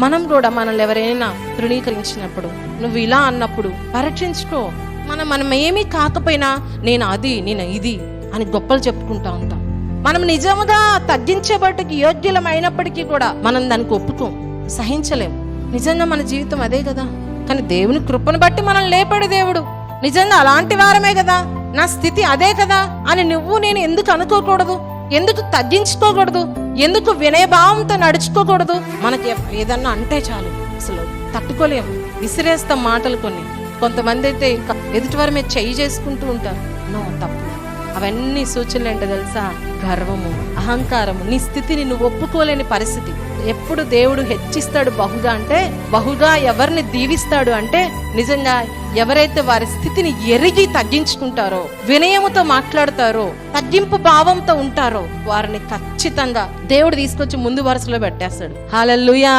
మనం కూడా మనల్ని ఎవరైనా తృణీకరించినప్పుడు నువ్వు ఇలా అన్నప్పుడు పరీక్షించుకో. మనం మనం ఏమీ కాకపోయినా నేను అది నేను ఇది అని గొప్పలు చెప్పుకుంటా ఉంటాం. మనం నిజముగా తగ్గించేబట్టుకి అయినప్పటికీ కూడా మనం దానికి ఒప్పుకోం సహించలేం. నిజంగా మన జీవితం అదే కదా. కానీ దేవుని కృపను బట్టి మనం లేపాడు దేవుడు. నిజంగా అలాంటి వారమే కదా. నా స్థితి అదే కదా అని నువ్వు నేను ఎందుకు అనుకోకూడదు? ఎందుకు తగ్గించుకోకూడదు? ఎందుకు వినయభావంతో నడుచుకోకూడదు? మనకి ఏదన్నా అంటే చాలు. అసలు తట్టుకోలేము. విసిరేస్తాం మాటలు కొన్ని. కొంతమంది అయితే ఇంకా ఎదుటివారి మీద చెయ్యి చేసుకుంటూ ఉంటారు. నో తప్పు. అవన్నీ సూచనలు ఏంటో తెలుసా? గర్వము అహంకారము. నీ స్థితిని నువ్వు ఒప్పుకోలేని పరిస్థితి. ఎప్పుడు దేవుడు హెచ్చిస్తాడు బహుగా అంటే బహుగా ఎవరిని దీవిస్తాడు అంటే నిజంగా ఎవరైతే వారి స్థితిని ఎరిగి తగ్గించుకుంటారో వినయముతో మాట్లాడతారో తగ్గింపు భావంతో ఉంటారో వారిని ఖచ్చితంగా దేవుడు తీసుకొచ్చి ముందు వరుసలో పెట్టేస్తాడు. హాలల్లుయా!